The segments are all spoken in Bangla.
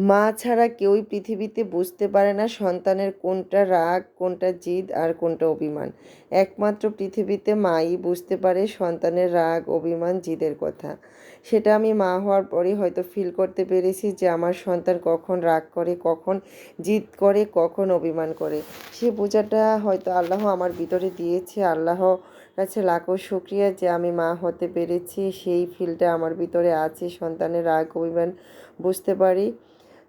মা ছাড়া কেউই পৃথিবীতে বুঝতে পারে না। সন্তানের কোনটা রাগ, কোনটা জিদ আর কোনটা অভিমান? একমাত্র পৃথিবীতে মাই বুঝতে পারে সন্তানের রাগ, অভিমান, জিদের কথা। সেটা আমি মা হওয়ার পরেই হয়তো ফিল করতে পেরেছি যে আমার সন্তান কখন রাগ করে, কখন জিদ করে, কখন অভিমান করে। সে বোঝাটা হয়তো আল্লাহ আমার ভিতরে দিয়েছে। আল্লাহ কাছে লাখো শুক্রিয়া যে আমি মা হতে পেরেছি। সেই ফিলটা আমার ভিতরে আছে। সন্তানের রাগ, অভিমান বুঝতে পারি।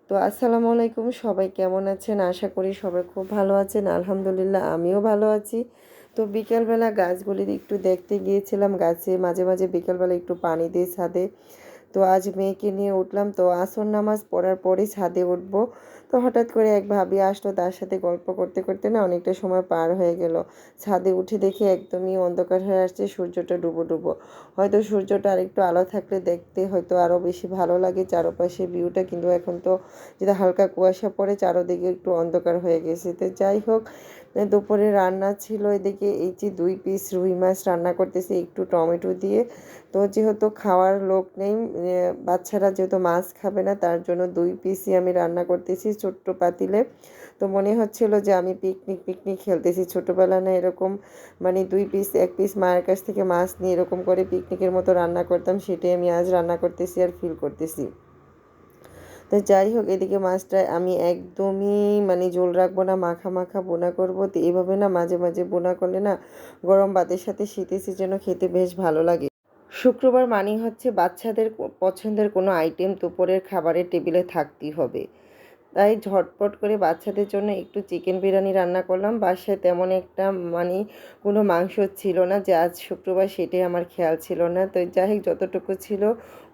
তো আসসালামু আলাইকুম, সবাই কেমন আছেন? আশা করি সবাই খুব ভালো আছেন। আলহামদুলিল্লাহ, আমিও ভালো আছি। তো বিকেলবেলা গাছগুলির একটু দেখতে গিয়েছিলাম। গাছে মাঝে মাঝে বিকেলবেলা একটু পানি দিয়ে ছাদে। তো আজ মেয়েকে নিয়ে উঠলাম। তো আসর নামাজ পড়ার পরেই ছাদে উঠবো। তো হঠাৎ করে এক ভাবি আসলো তার সাথে গল্প করতে করতে না অনেকটা সময় পার হয়ে গেল। ছাদে উঠে দেখে একদমই অন্ধকার হয়ে আসছে, সূর্যটা ডুবো ডুবো। হয়তো সূর্যটা আরেকটু আলো থাকলে দেখতে হয়তো আরও বেশি ভালো লাগে চারপাশে ভিউটা কিন্তু এখন তো যদি হালকা কুয়াশা পড়ে চারোদিকে একটু অন্ধকার হয়ে গেছে। তো যাই হোক, দুপুরে রান্না ছিল এদিকে এই যে দুই পিস রুই মাছ রান্না করতেছি, একটু টমেটো দিয়ে। তো যেহেতু খাওয়ার লোক নেই বাচ্চারা যেহেতু মাছ খাবে না, তার জন্য দুই পিসই আমি রান্না করতেছি। ছোট্ট পাতিলে। তো মনে হচ্ছিল যে আমি পিকনিক পিকনিক খেলতেছি। ছোটোবেলা না এরকম মানে দুই পিস এক পিস মায়ের কাছ থেকে মাছ নিয়ে এরকম করে পিকনিকের মতো রান্না করতাম, সেটাই আমি আজ রান্না করতেছি আর ফিল করতেছি। তো যাই হোক, এদিকে মাছটা আমি একদমই মানে জোল রাখব না, মাখা মাখা বোনা করব। তো এইভাবে না মাঝে মাঝে বোনা করলে না গরম ভাতের সাথে শীতের সিজনও খেতে বেশ ভালো লাগে। শুক্রবার মানে হচ্ছে বাচ্চাদের পছন্দের কোনো আইটেম দুপুরের খাবারের টেবিলে থাকতেই হবে। তাই ঝটপট করে বাচ্চাদের জন্য একটু চিকেন বিরিয়ানি রান্না করলাম। বাসায় তেমন একটা মানে কোনো মাংস ছিল না যে আজ শুক্রবার সেটাই আমার খেয়াল ছিল না। তো যাই হোক, যতটুকু ছিল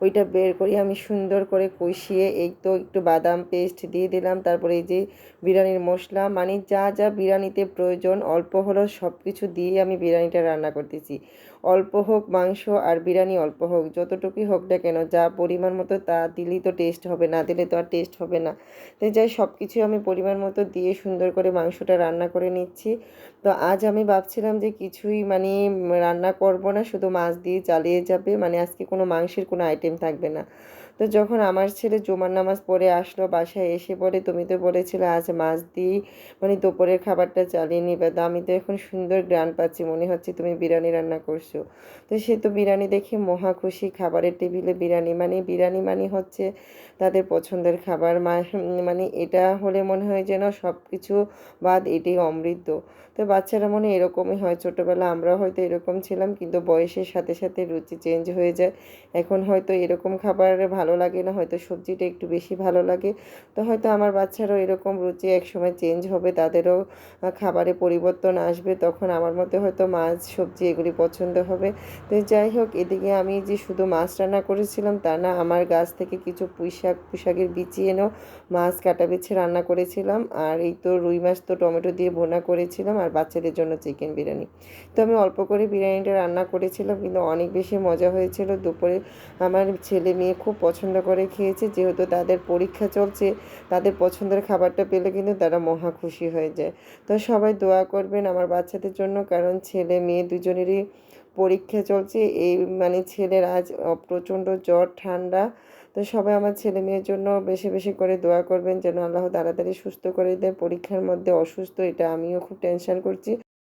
ওইটা বের করে আমি সুন্দর করে কষিয়ে এই তো একটু বাদাম পেস্ট দিয়ে দিলাম। তারপরে এই যে বিরিয়ানির মশলা মানে যা যা বিরিয়ানিতে প্রয়োজন, অল্প হলেও সব কিছু দিয়ে আমি বিরিয়ানিটা রান্না করতেছি। অল্প হোক মাংস আর বিরিয়ানি অল্প হোক, যতটুকুই হোক না কেন, যা পরিমাণ মতো তা দিলেই তো টেস্ট হবে, না দিলে তো আর টেস্ট হবে না। তো যাই সব কিছুই আমি পরিমাণ মতো দিয়ে সুন্দর করে মাংসটা রান্না করে নিচ্ছি। তো আজ আমি ভাবছিলাম যে কিছুই মানে রান্না করব না, শুধু মাছ দিয়ে চালিয়ে যাবে মানে আজকে কোনো মাংসের কোনো আইটেম থাকবে না। তো যখন আমার ছেলে জুমার নামাজ পড়ে আসলো বাসায়, এসে পড়ে তুমি তো বলেছিলে আজ মাছ দিই মানে দুপুরের খাবারটা চালিয়ে নিবে। তো আমি তো এখন সুন্দর গ্রান পাচ্ছি, মনে হচ্ছে তুমি বিরিয়ানি রান্না করছ। তো সে তো বিরিয়ানি দেখে মহা খুশি। খাবারের টেবিলে বিরিয়ানি মানে বিরিয়ানি মানে হচ্ছে তাদের পছন্দের খাবার। মানে এটা হলে মনে হয় যেন সব কিছু বাদ, এটাই অমৃত। তো বাচ্চারা মনে এরকমই হয়। ছোটোবেলা আমরা হয়তো এরকম ছিলাম, কিন্তু বয়সের সাথে সাথে রুচি চেঞ্জ হয়ে যায়। এখন হয়তো এরকম খাবার ভালো লাগে না, হয়তো সবজিটা একটু বেশি ভালো লাগে। তো হয়তো আমার বাচ্চারও এরকম রুচি একসময় চেঞ্জ হবে, তাদেরও খাবারে পরিবর্তন আসবে, তখন আমার মতে হয়তো মাছ, সবজি এগুলি পছন্দ হবে। তো যাই হোক, এদিকে আমি যে শুধু মাছ রান্না করেছিলাম, তা না, আমার গাছ থেকে কিছু পুঁইশাক পুশাকের বিচি এনেও মাছ, কাটা বেছে রান্না করেছিলাম। আর এই তো রুই মাছ তো টমেটো দিয়ে বোনা করেছিলাম আর বাচ্চাদের জন্য চিকেন বিরিয়ানি। তো আমি অল্প করে বিরিয়ানিটা রান্না করেছিলাম, কিন্তু অনেক বেশি মজা হয়েছিল। দুপুরে আমার ছেলে মেয়ে খুব পছন্দ করে খেয়েছে, যেহেতু তাদের পরীক্ষা চলছে, তাদের পছন্দের খাবারটা পেলে কিন্তু তারা মহা খুশি হয়ে যায়। তো সবাই দোয়া করবেন আমার বাচ্চাদের জন্য, কারণ ছেলে মেয়ে দুজনেরই পরীক্ষা চলছে। এই মানে ছেলের আজ প্রচণ্ড জ্বর, ঠান্ডা তো সবাই আমার ছেলে মেয়ের জন্য বেশি বেশি করে দোয়া করবেন যেন আল্লাহ তাড়াতাড়ি সুস্থ করে দেয়। পরীক্ষার মধ্যে অসুস্থ, এটা আমিও খুব টেনশন করছি।